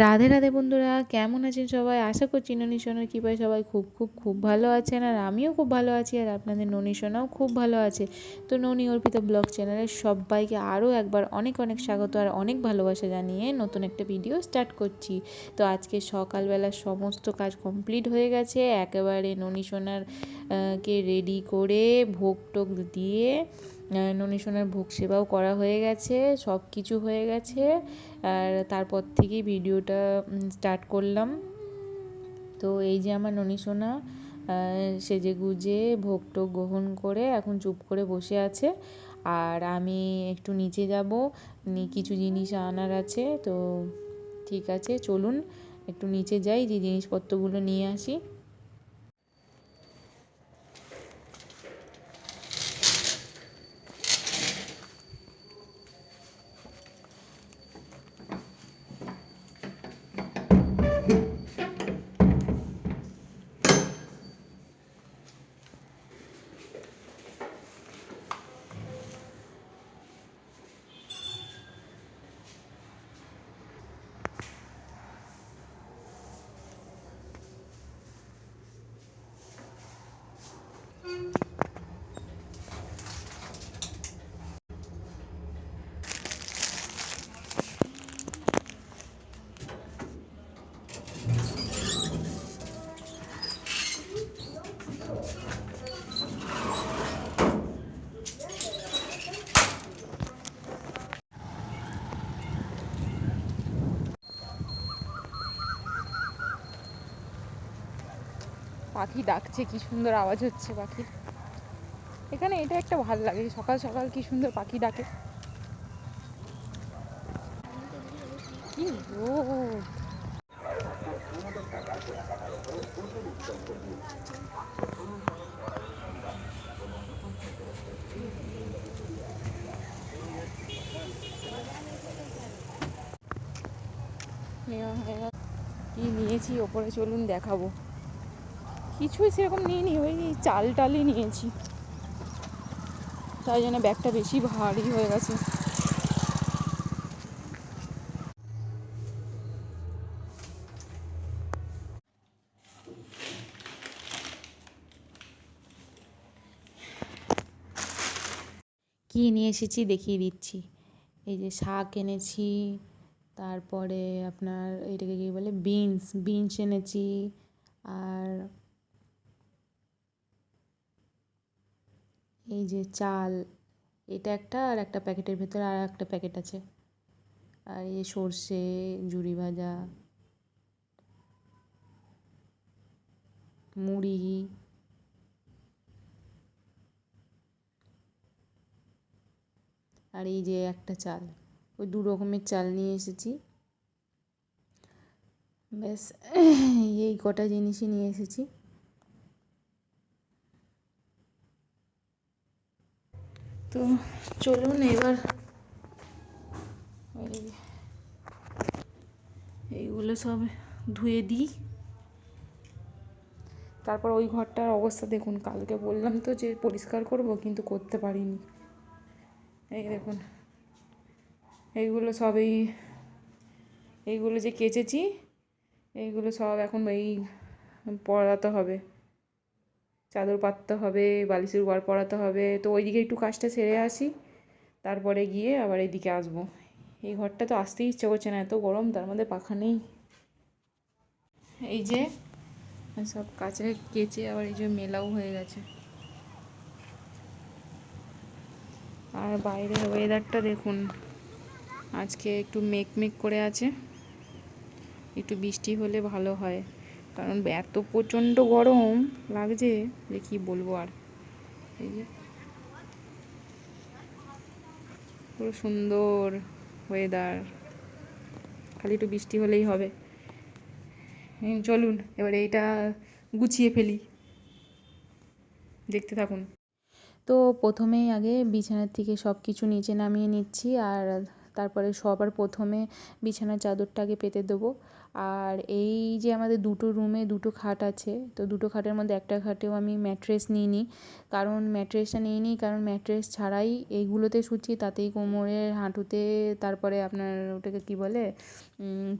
রাধে রাধে বন্ধুরা, কেমন আছেন সবাই? আশা করছি ননী, সোনার কৃপায় সবাই খুব খুব খুব ভালো আছেন আর আমিও খুব ভালো আছি আর আপনাদের ননী, সোনাও খুব ভালো আছে। তো ননী অর্পিতা ব্লগ চ্যানেলের সবাইকে আরও একবার অনেক অনেক স্বাগত আর অনেক ভালোবাসা জানিয়ে নতুন একটা ভিডিও স্টার্ট করছি। তো আজকে সকালবেলা সমস্ত কাজ কমপ্লিট হয়ে গেছে, একেবারে ননী, সোনার কে রেডি করে ভোগ টোগ দিয়ে ননী সোনার ভোগ সেবাও করা হয়ে গেছে সব কিছু হয়ে গেছে, আর তারপর থেকেই ভিডিওটা স্টার্ট করলাম। তো এই যে আমার ননী সোনা সেজে গুজে ভোগ টোগ গ্রহণ করে এখন চুপ করে বসে আছে, আর আমি একটু নিচে যাব কিছু জিনিস আনার আছে, তো ঠিক আছে, চলুন, একটু নিচে যাই, যে জিনিসপত্রগুলো নিয়ে আসি। পাখি ডাকছে, কি সুন্দর আওয়াজ হচ্ছে পাখির। এখানে এটা একটা ভালো লাগে, সকাল সকাল কি সুন্দর পাখি ডাকে। কি রোদ। কি নিয়েছি? ওপরে চলুন দেখাবো। কিছুই সেরকম নিইনি, ওই চাল টালই নিয়েছি। তাই জন্য ব্যাগটা বেশি ভারী হয়ে গেছে। কী নিয়ে এসেছি দেখিয়ে দিচ্ছি। এই যে শাক এনেছি, তারপরে আপনার এটাকে কী বলে, বিনস বিনস এনেছি, আর এই যে চাল, এটা একটা আর একটা প্যাকেটের ভেতরে আর একটা প্যাকেট আছে। আর এই সর্ষে, ঝুরি ভাজা, মুড়ি। আর এই যে একটা চাল, ওই দু রকমের চাল নিয়ে এসেছি। ব্যাস, এই কটা জিনিসই নিয়ে এসেছি। তো চলুন এবার এইগুলো সব ধুয়ে দিই। তারপর ওই ঘরটার অবস্থা দেখুন, কালকে বললাম তো যে পরিষ্কার করব, কিন্তু করতে পারিনি। এই দেখুন, এইগুলো সব এই, এইগুলো যে কেচেছি, এইগুলো সব এখন এই পড়াতে হবে। চাদর পাততে হবে, বালিশের ঘর পরাতে হবে। তো ওইদিকে একটু কাজটা সেরে আসি, তারপরে গিয়ে আবার এদিকে আসব। এই ঘরটা তো আসতেই ইচ্ছে করছে না, এত গরম, তার মধ্যে পাখা নেই। এই যে, সব কাছে কেচে আবার এই যে মেলাও হয়ে গেছে। আর বাইরের ওয়েদারটা দেখুন, আজকে একটু মেক মেক করে আছে। একটু বৃষ্টি হলে ভালো হয়। কারণ এত প্রচণ্ড গরম লাগছে যে কী বলব আর। এই যে পুরো সুন্দর ওয়েদার খালি একটু বৃষ্টি হলেই হবে। চলুন, এবার এইটা গুছিয়ে ফেলি। দেখতে থাকুন। তো প্রথমেই আগে বিছানার থেকে সব কিছু নিচে নামিয়ে নিচ্ছি আর তারপরে সবার প্রথমে বিছানার চাদরটাকে পেতে দেবো। আর এই যে আমাদের দুটো রুমে দুটো খাট আছে, তো দুটো খাটের মধ্যে একটা খাটেও আমি ম্যাট্রেস নিই। নি কারণ ম্যাট্রেসটা নিই নি কারণ ম্যাট্রেস ছাড়াই এইগুলোতে শুচ্ছি, তাতেই কোমরের, হাঁটুতে, তারপরে আপনার ওটাকে কী বলে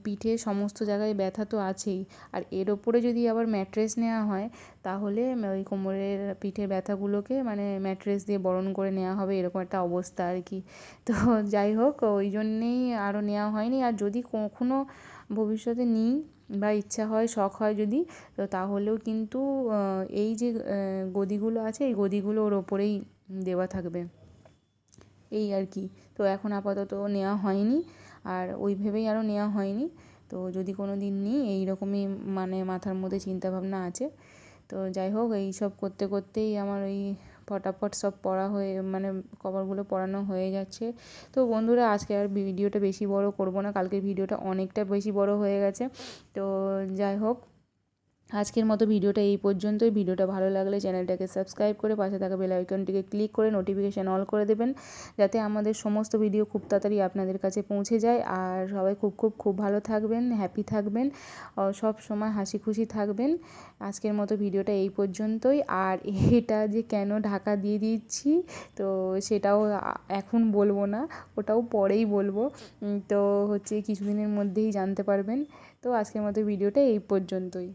পিঠে সমস্ত জায়গায় ব্যথা তো আছেই। আর এর ওপরে যদি আবার ম্যাট্রেস নেওয়া হয়, তাহলে ওই কোমরের পিঠে ব্যথাগুলোকে মানে ম্যাট্রেস দিয়ে বরণ করে নেওয়া হবে, এরকম একটা অবস্থা আর কি। তো যাই হোক, ওই জন্যেই আরও নেওয়া হয়নি। আর যদি কখনও ভবিষ্যতে নিই বা ইচ্ছা হয়, শখ হয় যদি, তো তাহলেও কিন্তু এই যে গদিগুলো আছে, এই গদিগুলো ওর ওপরেই দেওয়া থাকবে। এই আর কি। তো এখন আপাতত নেওয়া হয়নি। আর ওই ভেবেই আরও নেওয়া হয়নি। তো যদি কোনো দিন নিই, এই রকমই মানে মাথার মধ্যে চিন্তাভাবনা আছে। তো যাই হোক, এই সব করতে করতেই আমার ওই ফটাফট সব পড়া হয়ে মানে কভারগুলো পড়ানো হয়ে যাচ্ছে। তো বন্ধুরা, আজকে আর ভিডিওটা বেশি বড় করব না, কালকের ভিডিওটা অনেকটা বেশি বড় হয়ে গেছে। তো যাই হোক আজকের মতো ভিডিওটা এই পর্যন্তই। ভিডিওটা ভালো লাগলে চ্যানেলটাকে সাবস্ক্রাইব করে পাশে থাকা বেল আইকনটিকে ক্লিক করে নোটিফিকেশান অল করে দেবেন, যাতে আমাদের সমস্ত ভিডিও খুব তাড়াতাড়ি আপনাদের কাছে পৌঁছে যায়। আর সবাই খুব খুব খুব ভালো থাকবেন হ্যাপি থাকবেন সব সময় হাসি খুশি থাকবেন। আজকের মতো ভিডিওটা এই পর্যন্তই। আর এটা যে কেন ঢাকা দিয়ে দিচ্ছি, তো সেটাও এখন বলব না, ওটাও পরেই বলব। তো হচ্ছে কিছুদিনের মধ্যেই জানতে পারবেন। তো আজকের মতো ভিডিওটা এই পর্যন্তই।